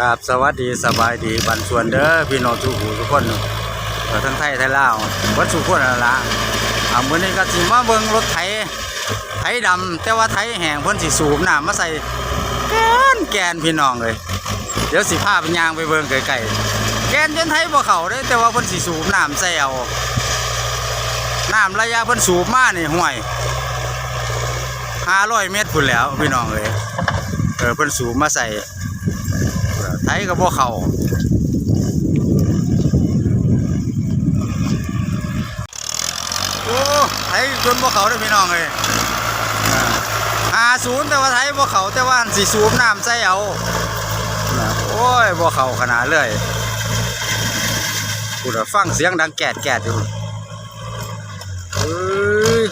กับสวัสดีสบายดีบันส่วนเด้อพี่น้องทุกหูทุกคนเออทั้งไทยไทยลาววัดสุขคนนั่นละอ่ามื้อนี้ก็สิมาเบิ่งรถไถไถดำแต่ว่าไถแห้งเพิ่นสิสูบน้ำมาใส่แกนแกนพี่น้องเลยเดี๋ยวสิพาไปย่างไปเบิ่งไกลๆแกนจนไถบ่เข้าเด้แต่ว่าเพิ่นสิสูบน้ำใส่เอาน้ำระยะเพิ่นสูบมานี่ห่วย500เมตรพุ่นแล้วพี่น้องเลยเออเพิ่นสูบมาใส่ ไทยกับพวกเขาโอ้ไทยจนพวกเขาได้พี่น้องเลยหาศูนย์แต่ว่าไทยพวกเขาแต่ว่าอันสีสูบน้ำใส่เอาโอ้ยพวกเขาขนาดเลยกูจะฟังเสียงดังแกดแกดอยู่เอ้ย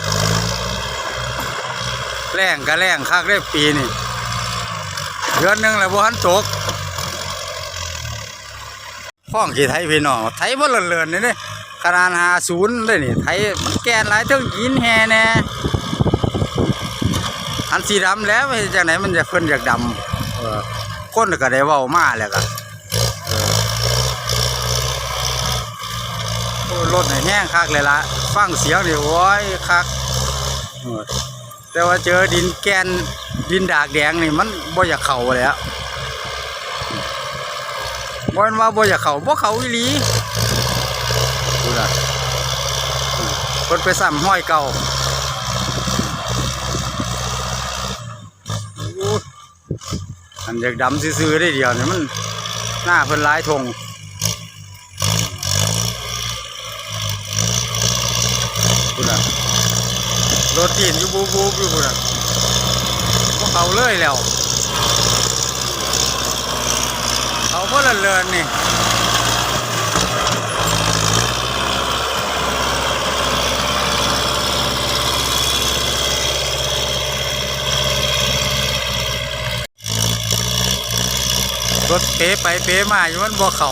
แรงก็แรงคักได้ปีนี่เดือนหนึ่งแล้วบ่หันตก ฟ้องกี่ไทยพี่น้องไทยบ่เลินๆนี่เด้ขนาดหาศูนย์เลยนี่ไทยมันแกนหลายเทั้งยินแฮแน่อันสีดำแล้วไปจากไหนมันจะเพิ่นจากดำเออคนก็ได้เว้ามาแล้วก็รถนี่แห้งคักเลยละฟังเสียงนี่โอ้ยคักแต่ว่าเจอดินแกนดินดากแดงนี่มันบ่อยากเข้าแล้ว บ่แม่นว่าบ่อยากเขาบ่เขาอีหลีดูล่ะเพิ่นไปซ้ำห้อยเก่าอันอยากดำซื่อๆได้เดียวเนี่ยมันหน้าเพิ่นหลายทงดูล่ะรถตีนอยู่บูบูอยู่พุ่นน่ะบ่เขาเลยแล้ว เขาก็เลินนี่รถเป๋ไปเป๋มาอยู่มันบ่เข่า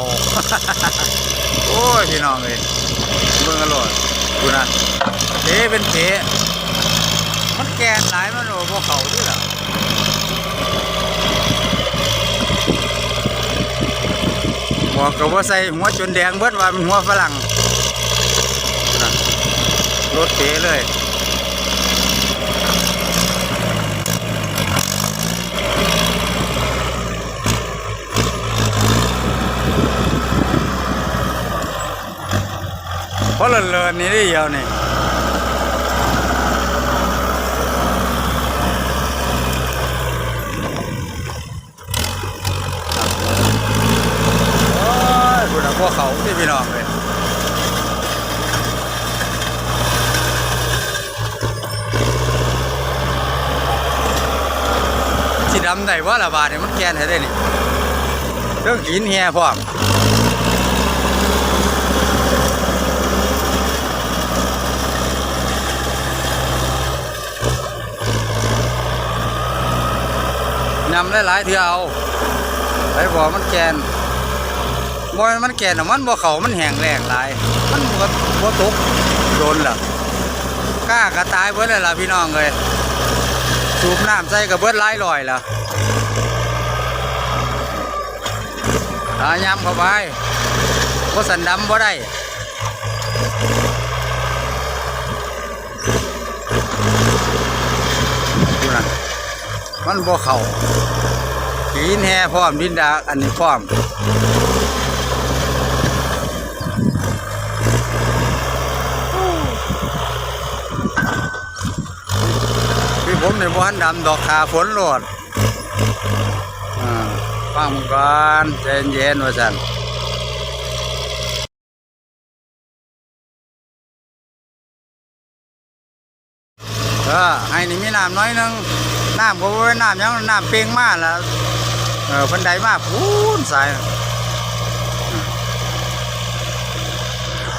โอ้ยพี่น้องเลยเบิ่งกันโลดดูนะเป๋เป็นเป๋มันแกนหลายมันโอ้บ่เข่าด้วยล่ะ หัวกก็ว่าใส่หัวจนแดงเบิดว่าเป็นหัวฝรั่งรถเป๋เลยเพราะเลินๆนี่ได้เดียวนี่โอ้ยพูดถึงพวก เขาที่พี่น้องเลยสีดำไหนว่าละบาทเนี่ยมันแกนให้ได้นี่เรื่องกินเฮียพร้อมนำหลายๆเที่ยวเอาไปบอกมันแกน บ่แม่นมันแกนน่ะมันบ่เขามันแห้งแรงหลาย มันบ่บ่ตกโดนล่ะกล้ากระตายเบิดเลยล่ะพี่น้องเอ้ยสูบน้ำใส่กับเบิดหลายลอยล่ะอายำเข้าไปบ่สันดำบ่ได้มันบ่เข้าขีนแห่พร้อมดินดาอันนี้พร้อม ผมในบ้านดำดอกขาฝนโลดอ่าฟังมึงก่อนเย็นๆว่าสันเออให้นี่มีน้ำน้อยนึงน้ำก็บ่เป็นน้ำยังน้ำเปล่งมาแล้วเออพันใดมาพูนสายน่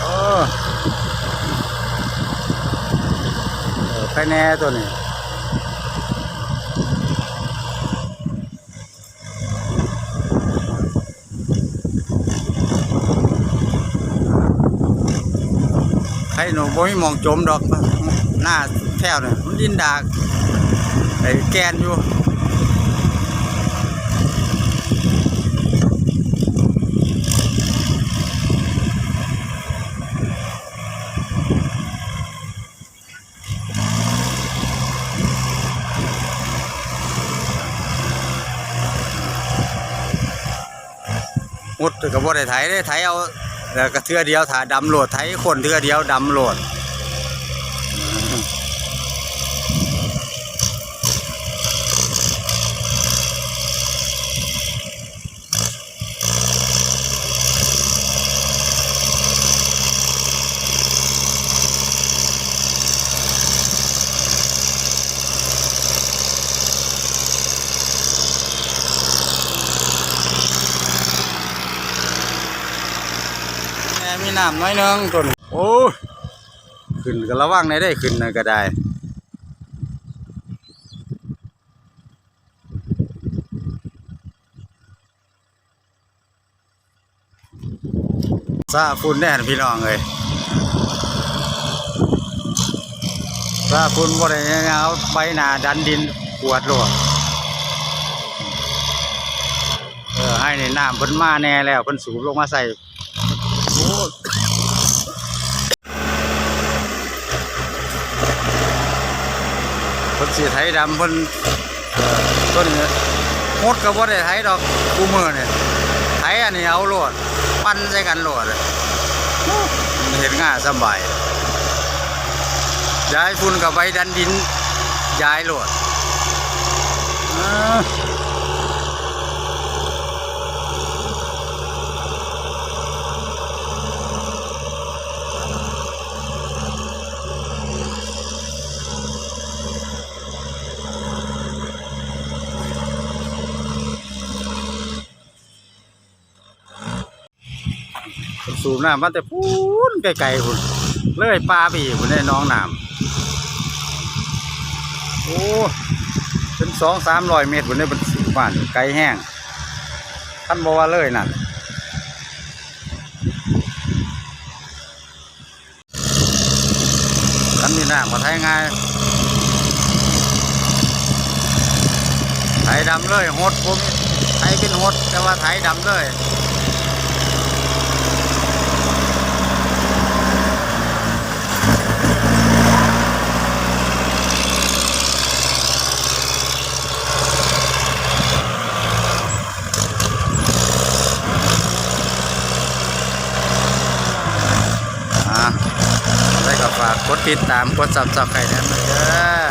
เออเออใครแน่ตัวนี้ ให้หนูบ่มีมองโจมดอกหน้าแถวเนี่ยมันดินดากไอ้แกนอยู่มุดกับบ่ได้ไถได้ไถเอา แล้วก็เทือเดียวถ้าดำโหลดไทยคนเทือเดียวดำโหลด น้ำน้อยนึงต้นโอ้ขึ้นก็ระวังในได้ขึ้นนะก็ได้ซาฝุ่นแน่นพี่น้องเลยซาฝุ่นบ่ได้เอาใบหนาดันดินปวดโลดเออให้ในน้ำเพิ่นมาแน่แล้วเพิ่นสูบลงมาใส่โอ้ ยเพิ่นสีไถดำเพิ่นต้นนี้หดกับ่ได้ไถดอกกูมือเนี่ยไถอันนี้เอาโหลด ปั้นใส่กันโหลดเห็นง่ายสบายย้ายฝุ่นกับใบดันดินย้ายโหลด สูบน้ำมาแต่พูนไกลๆคุณเลยปลาไปอีกคุณได้น้องน้ำโอ้เป็นสองสามร้อยเมตรคุณได้เป็นสูบบ้านไกลแห้งท่านบอกว่าเลยนั่นท่านมีน้ำมาไทยง่ายไถดำเลยหดผมไถเป็นหดแต่ว่าไถดำเลย อ่าได้ก็ฝากกด ติดตามกดซับสไครต์นะเด้อ